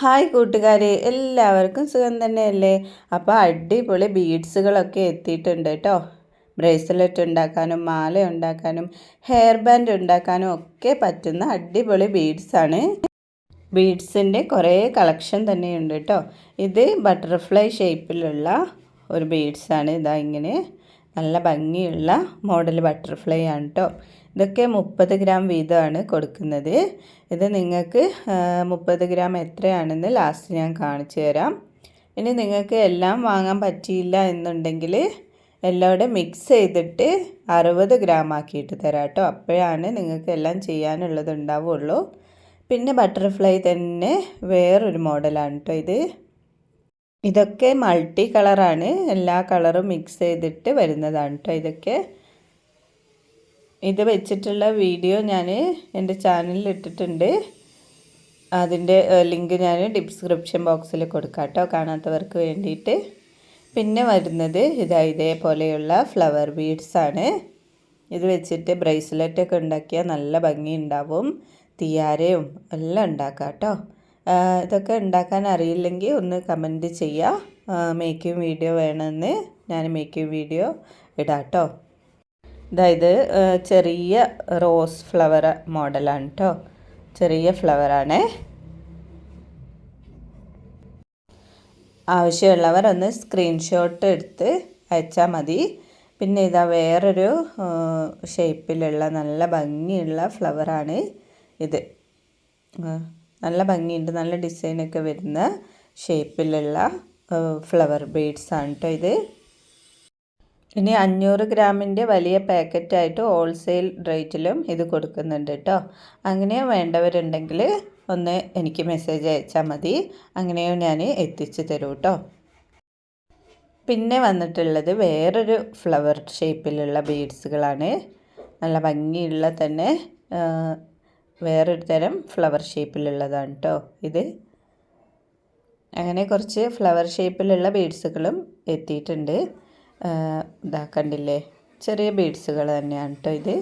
Hi കൂട്ടുകാരെ എല്ലാവർക്കും സുഖം തന്നെയല്ലേ? അപ്പോൾ അടിപൊളി ബീഡ്സുകളൊക്കെ എത്തിയിട്ടുണ്ട് കേട്ടോ. ബ്രേസ്ലെറ്റ് ഉണ്ടാക്കാനും മാല ഉണ്ടാക്കാനും ഹെയർ ബാൻഡ് ഉണ്ടാക്കാനും ഒക്കെ പറ്റുന്ന അടിപൊളി ബീഡ്സാണ്. ബീഡ്സിന്റെ കുറേ കളക്ഷൻ തന്നെയുണ്ട് കേട്ടോ. ഇത് ബട്ടർഫ്ലൈ ഷേപ്പിലുള്ള ഒരു ബീഡ്സാണ്. ഇതാ ഇങ്ങനെ നല്ല ഭംഗിയുള്ള മോഡൽ ബട്ടർഫ്ലൈ ആണ് കേട്ടോ ഇതൊക്കെ മുപ്പത് ഗ്രാം വീതമാണ് കൊടുക്കുന്നത്. ഇത് നിങ്ങൾക്ക് മുപ്പത് ഗ്രാം എത്രയാണെന്ന് ലാസ്റ്റ് ഞാൻ കാണിച്ചു തരാം. ഇനി നിങ്ങൾക്ക് എല്ലാം വാങ്ങാൻ പറ്റിയില്ല എന്നുണ്ടെങ്കിൽ എല്ലാം മിക്സ് ചെയ്തിട്ട് അറുപത് ഗ്രാം ആക്കിയിട്ട് തരാം കേട്ടോ അപ്പോഴാണ് നിങ്ങൾക്ക് എല്ലാം ചെയ്യാനുള്ളത് ഉണ്ടാവുള്ളൂ. പിന്നെ ബട്ടർഫ്ലൈ തന്നെ വേറൊരു മോഡലാണ് കേട്ടോ ഇത്. ഇതൊക്കെ മൾട്ടി കളറാണ് എല്ലാ കളറും മിക്സ് ചെയ്തിട്ട് വരുന്നതാണ് കേട്ടോ ഇതൊക്കെ. ഇത് വെച്ചിട്ടുള്ള വീഡിയോ ഞാൻ എന്റെ ചാനലിൽ ഇട്ടിട്ടുണ്ട്. അതിന്റെ ലിങ്ക് ഞാൻ ഡിസ്ക്രിപ്ഷൻ ബോക്സിൽ കൊടുക്കാം കേട്ടോ കാണാത്തവർക്ക് വേണ്ടിയിട്ട്. പിന്നെ വരുന്നത് ഇതാ ഇതേപോലെയുള്ള ഫ്ലവർ ബീഡ്സ് ആണ്. ഇത് വെച്ചിട്ട് ബ്രേസ്ലെറ്റൊക്കെ ഉണ്ടാക്കിയാൽ നല്ല ഭംഗി ഉണ്ടാവും തീയാരയും എല്ലാം ഉണ്ടാക്കാം കേട്ടോ ഇതൊക്കെ ഉണ്ടാക്കാൻ അറിയില്ലെങ്കിൽ ഒന്ന് കമന്റ് ചെയ്യുക മേക്കിംഗ് വീഡിയോ വേണമെന്ന് ഞാൻ മേക്കിംഗ് വീഡിയോ ഇടാം കേട്ടോ അതായത് ചെറിയ റോസ് ഫ്ലവർ മോഡലാണ് കേട്ടോ ചെറിയ ഫ്ലവറാണ് ആവശ്യമുള്ളവർ ഒന്ന് സ്ക്രീൻഷോട്ട് എടുത്ത് അയച്ചാൽ മതി. പിന്നെ ഇതാ വേറൊരു ഷേപ്പിലുള്ള നല്ല ഭംഗിയുള്ള ഫ്ലവറാണ് ഇത്. നല്ല ഭംഗിയുണ്ട് നല്ല ഡിസൈനൊക്കെ വരുന്ന ഷേപ്പിലുള്ള ഫ്ലവർ ബീഡ്സാണ് കേട്ടോ ഇത്. ഇനി അഞ്ഞൂറ് ഗ്രാമിന്റെ വലിയ പാക്കറ്റായിട്ട് ഹോൾസെയിൽ റേറ്റിലും ഇത് കൊടുക്കുന്നുണ്ട് കേട്ടോ അങ്ങനെ വേണ്ടവരുണ്ടെങ്കിൽ ഒന്ന് എനിക്ക് മെസ്സേജ് അയച്ചാൽ മതി. അങ്ങനെയും ഞാൻ എത്തിച്ചു തരൂ കേട്ടോ പിന്നെ വന്നിട്ടുള്ളത് വേറൊരു ഫ്ലവർ ഷേപ്പിലുള്ള ബീഡ്സുകളാണ്. നല്ല ഭംഗിയുള്ള തന്നെ വേറൊരു തരം ഫ്ലവർ ഷേപ്പിലുള്ളതാണ് കേട്ടോ ഇത്. അങ്ങനെ കുറച്ച് ഫ്ലവർ ഷേപ്പിലുള്ള ബീഡ്സുകളും എത്തിയിട്ടുണ്ട്. ഇതാ കണ്ടില്ലേ? ചെറിയ ബീഡ്സുകൾ തന്നെയാണ് കേട്ടോ ഇത്.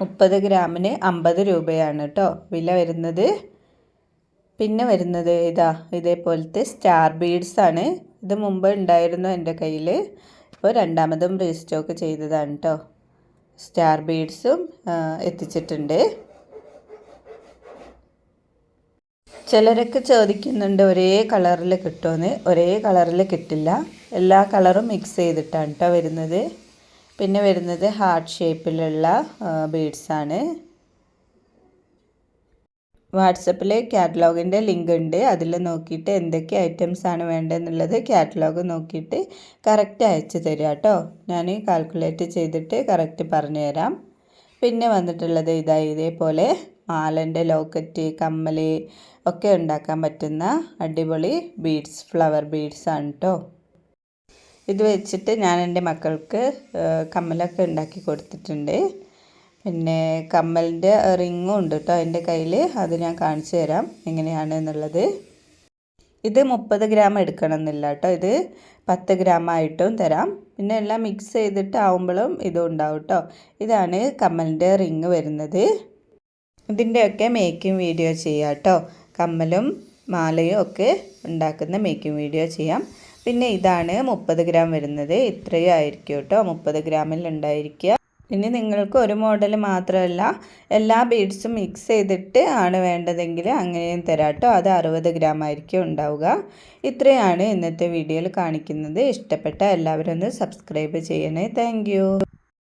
മുപ്പത് ഗ്രാമിന് അമ്പത് രൂപയാണ് കേട്ടോ വില വരുന്നത്. പിന്നെ വരുന്നത് ഇതാ ഇതേപോലത്തെ സ്റ്റാർ ബീഡ്സ് ആണ്. ഇത് മുമ്പ് ഉണ്ടായിരുന്നു എന്റെ കയ്യിൽ ഇപ്പോൾ രണ്ടാമതും റീസ്റ്റോക്ക് ചെയ്തതാണ് കേട്ടോ സ്റ്റാർ ബീഡ്സും എത്തിച്ചിട്ടുണ്ട്. ചിലരൊക്കെ ചോദിക്കുന്നുണ്ട് ഒരേ കളറിൽ കിട്ടുമെന്ന് ഒരേ കളറിൽ കിട്ടില്ല. എല്ലാ കളറും മിക്സ് ചെയ്തിട്ടാണ് കേട്ടോ വരുന്നത്. പിന്നെ വരുന്നത് ഹാർട്ട് ഷേപ്പിലുള്ള ബീഡ്സാണ്. വാട്സപ്പിൽ കാറ്റലോഗിന്റെ ലിങ്ക് ഉണ്ട് അതിൽ നോക്കിയിട്ട് എന്തൊക്കെ ഐറ്റംസ് ആണ് വേണ്ടതെന്നുള്ളത് കാറ്റലോഗ് നോക്കിയിട്ട് കറക്റ്റ് അയച്ചു തരിക കേട്ടോ. ഞാൻ കാൽക്കുലേറ്റ് ചെയ്തിട്ട് കറക്റ്റ് പറഞ്ഞു തരാം പിന്നെ വന്നിട്ടുള്ളത് ഇതാ ഇതേപോലെ മാലന്റെ ലോക്കറ്റ് കമ്മൽ ഒക്കെ ഉണ്ടാക്കാൻ പറ്റുന്ന അടിപൊളി ബീഡ്സ് ഫ്ലവർ ബീഡ്സ് ആണ് കേട്ടോ. ഇത് വെച്ചിട്ട് ഞാൻ എന്റെ മക്കൾക്ക് കമ്മലൊക്കെ ഉണ്ടാക്കി കൊടുത്തിട്ടുണ്ട്. പിന്നെ കമ്മലിന്റെ റിങ്ങും ഉണ്ട് കേട്ടോ എന്റെ കയ്യിൽ അത് ഞാൻ കാണിച്ചു തരാം എങ്ങനെയാണ് എന്നുള്ളത്. ഇത് മുപ്പത് ഗ്രാം എടുക്കണം എന്നില്ല കേട്ടോ ഇത് പത്ത് ഗ്രാം ആയിട്ടും തരാം. പിന്നെ എല്ലാം മിക്സ് ചെയ്തിട്ട് ആവുമ്പോഴും ഇതും ഉണ്ടാവും കേട്ടോ ഇതാണ് കമ്മലിന്റെ റിങ് വരുന്നത്. ഇതിന്റെയൊക്കെ മേക്കിംഗ് വീഡിയോ ചെയ്യാം കേട്ടോ കമ്മലും മാലയും ഒക്കെ ഉണ്ടാക്കുന്ന മേക്കിംഗ് വീഡിയോ ചെയ്യാം. പിന്നെ ഇതാണ് മുപ്പത് ഗ്രാം വരുന്നത്. ഇത്രയും ആയിരിക്കും കേട്ടോ മുപ്പത് ഗ്രാമിൽ ഉണ്ടായിരിക്കുക. ഇനി നിങ്ങൾക്ക് ഒരു മോഡൽ മാത്രമല്ല എല്ലാ ബീഡ്സും മിക്സ് ചെയ്തിട്ട് ആണ് വേണ്ടതെങ്കിൽ അങ്ങനെയും തരാട്ടോ അത് അറുപത് ഗ്രാം ആയിരിക്കും ഉണ്ടാവുക. ഇത്രയാണ് ഇന്നത്തെ വീഡിയോയിൽ കാണിക്കുന്നത്. ഇഷ്ടപ്പെട്ട എല്ലാവരും ഒന്ന് സബ്സ്ക്രൈബ് ചെയ്യണേ. താങ്ക്